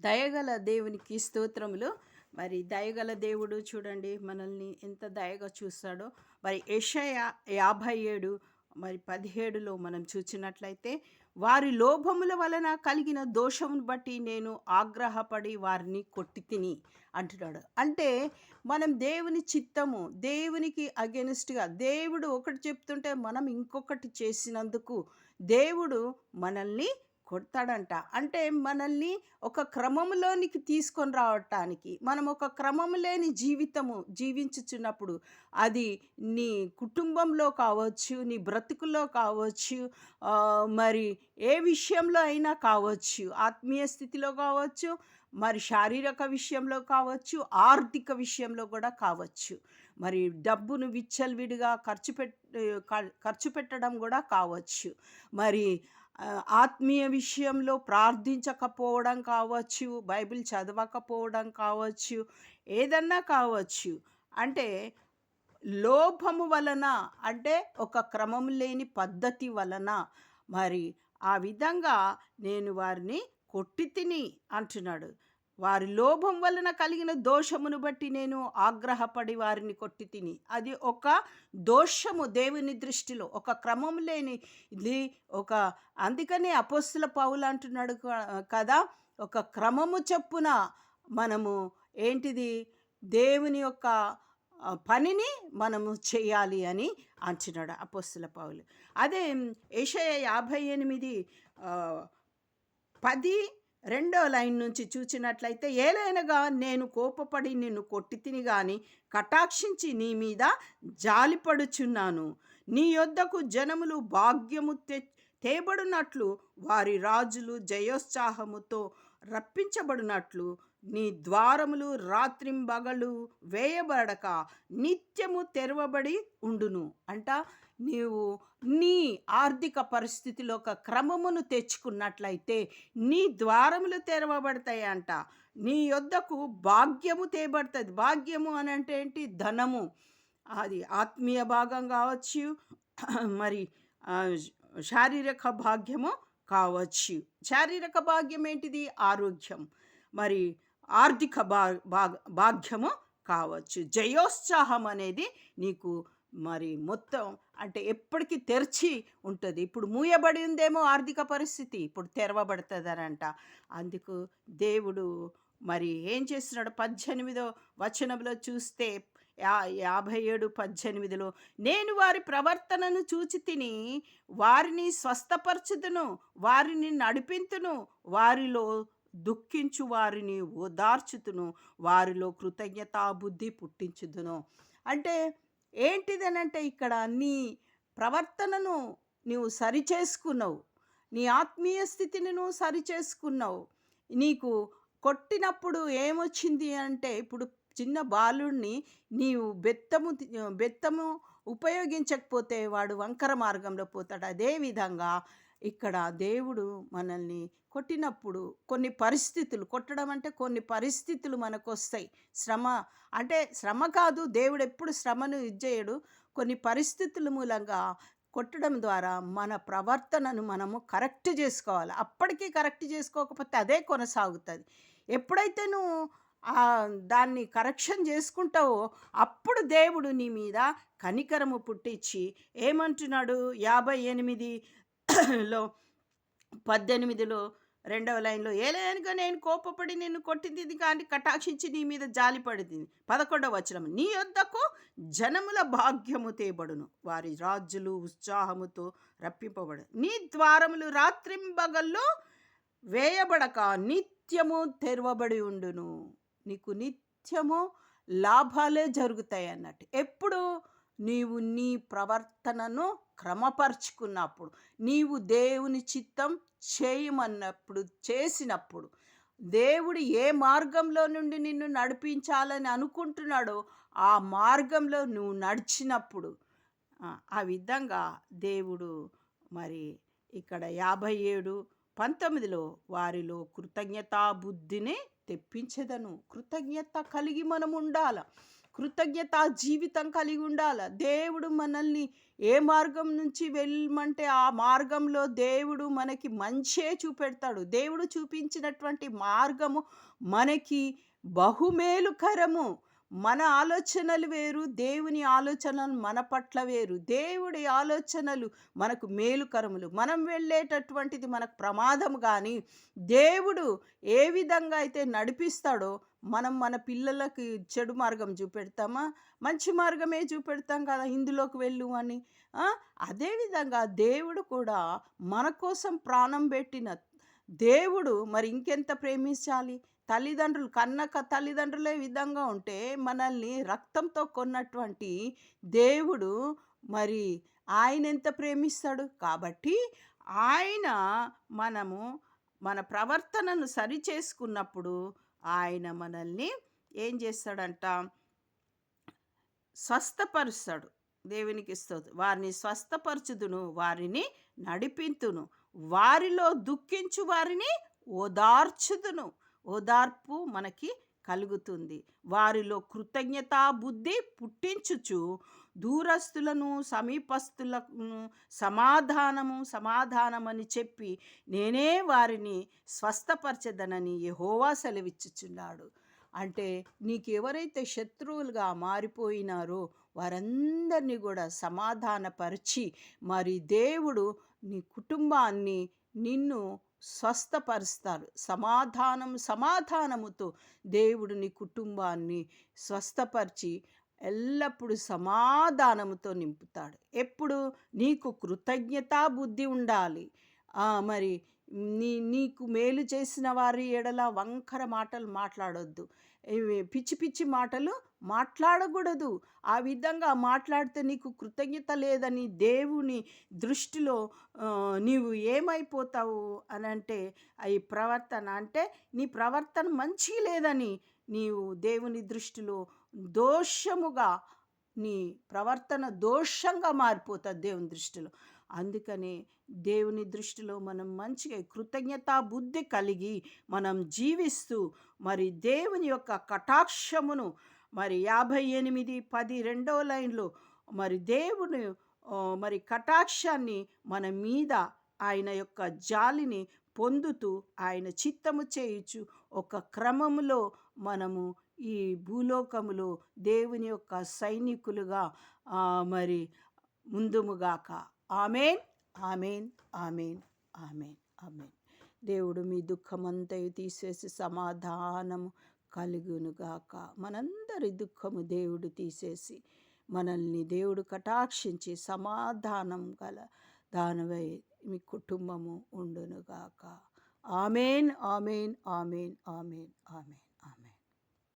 దయగల దేవునికి స్తోత్రములు. మరి దయగల దేవుడు చూడండి మనల్ని ఎంత దయగా చూస్తాడో. మరి యషయ యాభై ఏడు మరి పదిహేడులో మనం చూసినట్లయితే వారి లోభముల వలన కలిగిన దోషమును బట్టి నేను ఆగ్రహపడి వారిని కొట్టి తిని అంటున్నాడు. అంటే మనం దేవుని చిత్తము దేవునికి అగెనిస్ట్గా దేవుడు ఒకటి చెప్తుంటే మనం ఇంకొకటి చేసినందుకు దేవుడు మనల్ని కొడతాడంట. అంటే మనల్ని ఒక క్రమంలోనికి తీసుకొని రావటానికి మనం ఒక క్రమం లేని జీవితము జీవించుచున్నప్పుడు అది నీ కుటుంబంలో కావచ్చు నీ బ్రతుకులో కావచ్చు మరి ఏ విషయంలో అయినా కావచ్చు ఆత్మీయ స్థితిలో కావచ్చు మరి శారీరక విషయంలో కావచ్చు ఆర్థిక విషయంలో కూడా కావచ్చు. మరి డబ్బును విచ్చలవిడిగా ఖర్చు పెట్ ఖర్చు పెట్టడం కూడా కావచ్చు. మరి ఆత్మీయ విషయంలో ప్రార్థించకపోవడం కావచ్చు బైబిల్ చదవకపోవడం కావచ్చు ఏదన్నా కావచ్చు. అంటే లోభము వలన అంటే ఒక క్రమం లేని పద్ధతి వలన మరి ఆ విధంగా నేను వారిని కొట్టి తిని అంటున్నాడు. వారి లోభం వలన కలిగిన దోషమును బట్టి నేను ఆగ్రహపడి వారిని కొట్టి తిని. అది ఒక దోషము దేవుని దృష్టిలో ఒక క్రమం లేని ఇది. ఒక అందుకనే అపోస్తుల పావులు అంటున్నాడు కదా ఒక క్రమము చెప్పున మనము ఏంటిది? దేవుని యొక్క పనిని మనము చేయాలి అని అంటున్నాడు అపోస్తుల పావులు అదే ఏషయ యాభై ఎనిమిది పది రెండో లైన్ నుంచి చూచినట్లయితే ఏలైనగా నేను కోపపడి నిన్ను కొట్టి తిని గాని కటాక్షించి నీ మీద జాలిపడుచున్నాను. నీ యొద్దకు జనములు భాగ్యము తె తేబడినట్లు వారి రాజులు జయోత్సాహముతో రప్పించబడినట్లు నీ ద్వారములు రాత్రింబగలు వేయబడక నిత్యము తెరవబడి ఉండును. అంట నీవు నీ ఆర్థిక పరిస్థితిలో ఒక క్రమమును తెచ్చుకున్నట్లయితే నీ ద్వారములు తెరవబడతాయి అంట నీ యొద్దకు భాగ్యము తేబడుతుంది. భాగ్యము అని అంటే ఏంటి? ధనము. అది ఆత్మీయ భాగం కావచ్చు మరి శారీరక భాగ్యము కావచ్చు. శారీరక భాగ్యం ఏంటిది? ఆరోగ్యం. మరి ఆర్థిక భా భాగ భాగ్యము కావచ్చు. జయోత్సాహం అనేది నీకు మరి మొత్తం అంటే ఎప్పటికీ తెరిచి ఉంటుంది. ఇప్పుడు మూయబడి ఉందేమో ఆర్థిక పరిస్థితి ఇప్పుడు తెరవబడుతుందనంట. అందుకు దేవుడు మరి ఏం చేస్తున్నాడు? పద్దెనిమిదో వచనంలో చూస్తే యా యాభై ఏడు పద్దెనిమిదిలో నేను వారి ప్రవర్తనను చూచి తిని వారిని స్వస్థపరచుదును వారిని నడిపింతును వారిలో దుఃఖించు వారిని ఓదార్చుతును వారిలో కృతజ్ఞతా బుద్ధి పుట్టించుదును. అంటే ఏంటిదనంటే ఇక్కడ నీ ప్రవర్తనను నీవు సరిచేసుకున్నావు. నీ ఆత్మీయ స్థితిని నువ్వు సరిచేసుకున్నావు. నీకు కొట్టినప్పుడు ఏమొచ్చింది అంటే ఇప్పుడు చిన్న బాలుడిని నీవు బెత్తము బెత్తము ఉపయోగించకపోతే వాడు వంకర మార్గంలో పోతాడు. అదేవిధంగా ఇక్కడ దేవుడు మనల్ని కొట్టినప్పుడు కొన్ని పరిస్థితులు కొట్టడం అంటే కొన్ని పరిస్థితులు మనకు వస్తాయి శ్రమ అంటే శ్రమ కాదు దేవుడు ఎప్పుడు శ్రమను ఇచ్చేయడు కొన్ని పరిస్థితుల మూలంగా కొట్టడం ద్వారా మన ప్రవర్తనను మనము కరెక్ట్ చేసుకోవాలి. అప్పటికీ కరెక్ట్ చేసుకోకపోతే అదే కొనసాగుతుంది. ఎప్పుడైతే నువ్వు దాన్ని కరెక్షన్ చేసుకుంటావో అప్పుడు దేవుడు నీ మీద కనికరము పుట్టించి ఏమంటున్నాడు? యాభై ఎనిమిది లో పద్దెనిమిదిలో రెండవ లైన్లో ఏలేనుగా నేను కోపపడి నిన్ను కొట్టింది కానీ కటాక్షించి నీ మీద జాలి పడింది. పదకొండవ వచనం నీ యొద్దకు జనముల భాగ్యము తేబడును. వారి రాజులు ఉత్సాహముతో రప్పింపబడు నీ ద్వారములు రాత్రింబగల్లో వేయబడక నిత్యము తెరవబడి ఉండును. నీకు నిత్యము లాభాలే జరుగుతాయి అన్నట్టు ఎప్పుడు నీవు నీ ప్రవర్తనను క్రమపరుచుకున్నప్పుడు నీవు దేవుని చిత్తం చేయమన్నప్పుడు చేసినప్పుడు దేవుడు ఏ మార్గంలో నుండి నిన్ను నడిపించాలని అనుకుంటున్నాడో ఆ మార్గంలో నువ్వు నడిచినప్పుడు ఆ, విధంగా దేవుడు మరి ఇక్కడ యాభై ఏడు పంతొమ్మిదిలో వారిలో కృతజ్ఞతా బుద్ధిని తెప్పించదను. కృతజ్ఞత కలిగి మనం ఉండాల కృతజ్ఞత జీవితం కలిగి ఉండాలి. దేవుడు మనల్ని ఏ మార్గం నుంచి వెళ్ళమంటే ఆ మార్గంలో దేవుడు మనకి మంచే చూపెడతాడు. దేవుడు చూపించినటువంటి మార్గము మనకి బహుమేలుకరము మన ఆలోచనలు వేరు దేవుని ఆలోచనలు మన పట్ల వేరు. దేవుడి ఆలోచనలు మనకు మేలుకరములు మనం వెళ్ళేటటువంటిది మనకు ప్రమాదం కానీ దేవుడు ఏ విధంగా అయితే నడిపిస్తాడో మనం మన పిల్లలకి చెడు మార్గం చూపెడతామా? మంచి మార్గమే చూపెడతాం కదా ఇందులోకి వెళ్ళు అని. అదేవిధంగా దేవుడు కూడా మన కోసం ప్రాణం పెట్టిన దేవుడు మరి ఇంకెంత ప్రేమించాలి? తల్లిదండ్రులు కన్నక తల్లిదండ్రులే విధంగా ఉంటే మనల్ని రక్తంతో కొన్నటువంటి దేవుడు మరి ఆయన ఎంత ప్రేమిస్తాడు? కాబట్టి ఆయన మనము మన ప్రవర్తనను సరిచేసుకున్నప్పుడు ఆయన మనల్ని ఏం చేస్తాడంట? స్వస్థపరుస్తాడు. దేవునికి ఇస్తుంది వారిని స్వస్థపరచుదును వారిని నడిపింతును. వారిలో దుఃఖించు వారిని ఓదార్చుదును. ఓదార్పు మనకి కలుగుతుంది. వారిలో కృతజ్ఞతా బుద్ధి పుట్టించుచు దూరస్తులను సమీపస్తులను సమాధానము సమాధానమని చెప్పి నేనే వారిని స్వస్థపరచదనని యహోవా సెలవిచ్చుచున్నాడు. అంటే నీకు ఎవరైతే శత్రువులుగా మారిపోయినారో వారందరినీ కూడా సమాధానపరిచి మరి దేవుడు నీ కుటుంబాన్ని నిన్ను స్వస్థపరుస్తారు. సమాధానం సమాధానముతో దేవుడు నీ కుటుంబాన్ని స్వస్థపరిచి ఎల్లప్పుడూ సమాధానముతో నింపుతాడు. ఎప్పుడు? నీకు కృతజ్ఞతా బుద్ధి ఉండాలి. మరి నీ నీకు మేలు చేసిన వారి ఎడల వంకర మాటలు మాట్లాడొద్దు. పిచ్చి పిచ్చి మాటలు మాట్లాడకూడదు. ఆ విధంగా మాట్లాడితే నీకు కృతజ్ఞత లేదని దేవుని దృష్టిలో నీవు ఏమైపోతావు అని అంటే ఈ ప్రవర్తన అంటే నీ ప్రవర్తన మంచి లేదని నీవు దేవుని దృష్టిలో దోషముగా నీ ప్రవర్తన దోషంగా మారిపోతుంది దేవుని దృష్టిలో. అందుకనే దేవుని దృష్టిలో మనం మంచిగా కృతజ్ఞతా బుద్ధి కలిగి మనం జీవిస్తూ మరి దేవుని యొక్క కటాక్షమును మరి యాభై ఎనిమిది పది రెండో లైన్లో మరి దేవుని మరి కటాక్షాన్ని మన మీద ఆయన యొక్క జాలిని పొందుతూ ఆయన చిత్తము చేయుచు ఒక క్రమములో మనము ఈ భూలోకములో దేవుని యొక్క సైనికులుగా మరి ముందుముగాక amen amen amen amen amen. దేవుడు మీ దుఃఖమంతయు తీసేసి సమాధానము కలుగునుగాక మనందరి దుఃఖము దేవుడు తీసేసి మనల్ని దేవుడు కటాక్షించి సమాధానం గల దానివై మీ కుటుంబము ఉండునుగాక amen amen amen amen amen amen.